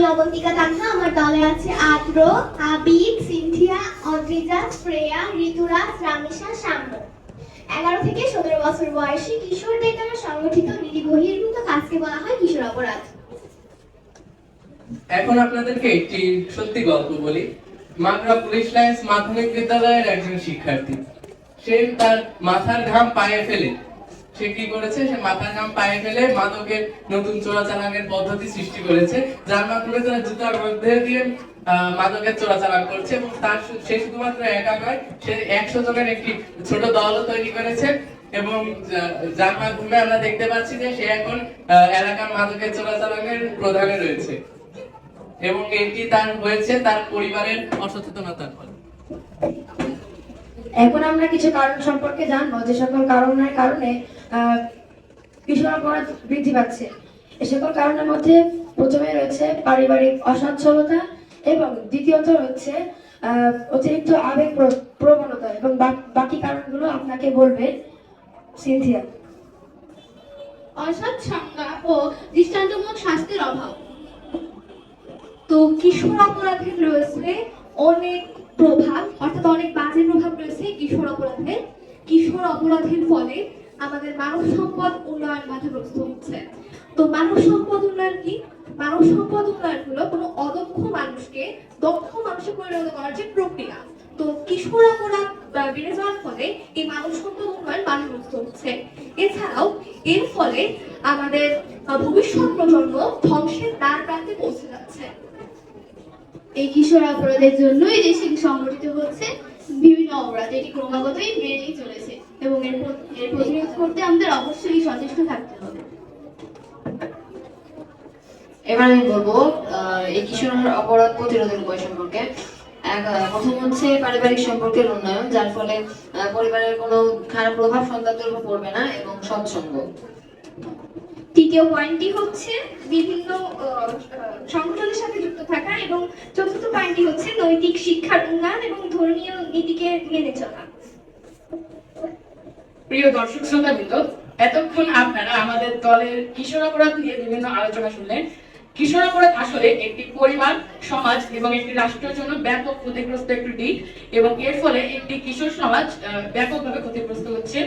আমি অবন্তিকা তান্না আমার দলে আছে আদ্র, আবিদ, সিনথিয়া অদ্রিজা শ্রেয়া ঋতুরাজ রামিশা সাম্য এগারো থেকে সতেরো বছর বয়সী কিশোরদের দ্বারা সংগঠিত নীতি বহির্ভূত কাজকে বলা হয় কিশোর অপরাধ। এখন আপনাদেরকে একটি সত্যি গল্প বলি। মাগরা পুলিশ লাইন্স মাধ্যমিক বিদ্যালয়ের একজন শিক্ষার্থী। সে তার মাথার ঘাম পায়ে ফেলে সে কি করেছে? সে মাথার ঘাম পায়ে ফেলে মাদকের নতুন চোরাচালানের পদ্ধতি সৃষ্টি করেছে। যার মাধ্যমে তারা জুতার মধ্যে দিয়ে মাদকের চোরাচালান করছে এবং তার সে শুধুমাত্র একা নয়, সে একশো জনের একটি ছোট দলও তৈরি করেছে এবং যার মাধ্যমে আমরা দেখতে পাচ্ছি যে সে এখন এলাকার মাদকের চোরাচালানের প্রধানে রয়েছে। এবং এটি তার হয়েছে তার পরিবারের অসচেতনতার ফলে। এখন আমরা কিছু কারণ সম্পর্কে জানব, যে সকল কারণের কারণে আহ, অপরাধ বৃদ্ধি পাচ্ছে। এ সকল কারণের মধ্যে প্রথমে রয়েছে পারিবারিক অসচ্ছলতা এবং দ্বিতীয়ত হচ্ছে অতিরিক্ত আবেগ প্র- প্রবণতা এবং বাকি কারণগুলো আপনাকে বলবে সিনথিয়া। অসৎ সংজ্ঞা ও দৃষ্টান্তমূলক শাস্তির অভাব। তো কিশোর অপরাধের রয়েছে অনেক প্রভাব অর্থাৎ অনেক বাজে প্রভাব রয়েছে কিশোর অপরাধের। কিশোর অপরাধের ফলে আমাদের মানব সম্পদ উন্নয়ন বাধাগ্রস্ত হচ্ছে। তো মানব সম্পদ উন্নয়ন কি? মানব সম্পদ উন্নয়ন হলো কোনো অদক্ষ মানুষকে দক্ষ মানুষে পরিণত করার যে প্রক্রিয়া। তো কিশোর অপরাধ বেড়ে যাওয়ার ফলে এই মানব সম্পদ উন্নয়ন বাধাগ্রস্ত হচ্ছে। এছাড়াও এর ফলে আমাদের ভবিষ্যৎ প্রজন্ম ধ্বংসের দ্বার প্রান্তে পৌঁছে যাচ্ছে। এই কিশোর অপরাধের জন্যই দেশে সংগঠিত হচ্ছে বিভিন্ন অপরাধ। এটি ক্রমাগতই বেড়েই চলেছে। এবং এর এর প্রতিরোধ করতে আমাদের অবশ্যই সচেষ্ট থাকতে হবে। এবার আমি বলব এই কিশোর অপরাধ প্রতিরোধের উপায় সম্পর্কে। প্রথম হচ্ছে পারিবারিক সম্পর্কের উন্নয়ন যার ফলে পরিবারের কোনো খারাপ প্রভাব সন্তানদের উপর পড়বে না এবং সৎসঙ্গ তৃতীয় পয়েন্টটি হচ্ছে বিভিন্ন সংগঠনের সাথে যুক্ত থাকা এবং চতুর্থ পয়েন্টটি হচ্ছে নৈতিক শিক্ষার উন্নয়ন এবং ধর্মীয় নীতিকে মেনে চলা। প্রিয় দর্শক শ্রোতাবৃন্দ এতক্ষণ আপনারা আমাদের দলের কিশোর অপরাধ নিয়ে বিভিন্ন আলোচনা শুনলেন। কিশোর অপরাধ আসলে একটি পরিবার, সমাজ এবং একটি রাষ্ট্রের জন্য ব্যাপক ক্ষতিগ্রস্ত একটি দিক এবং এর ফলে একটি কিশোর সমাজ ব্যাপকভাবে ক্ষতিগ্রস্ত হচ্ছে।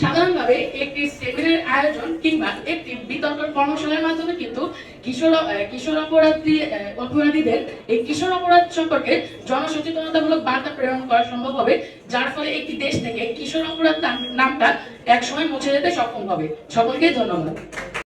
সাধারণভাবে একটি সেমিনার আয়োজন কিংবা একটি বিতর্ক কর্মশালার মাধ্যমে কিন্তু কিশোর কিশোর অপরাধী অপরাধীদের এই কিশোর অপরাধ সম্পর্কে জনসচেতনতামূলক বার্তা প্রেরণ করা সম্ভব হবে, যার ফলে একটি দেশ থেকে কিশোর অপরাধ নাম- নামটা একসময় মুছে যেতে সক্ষম হবে। সকলকে ধন্যবাদ।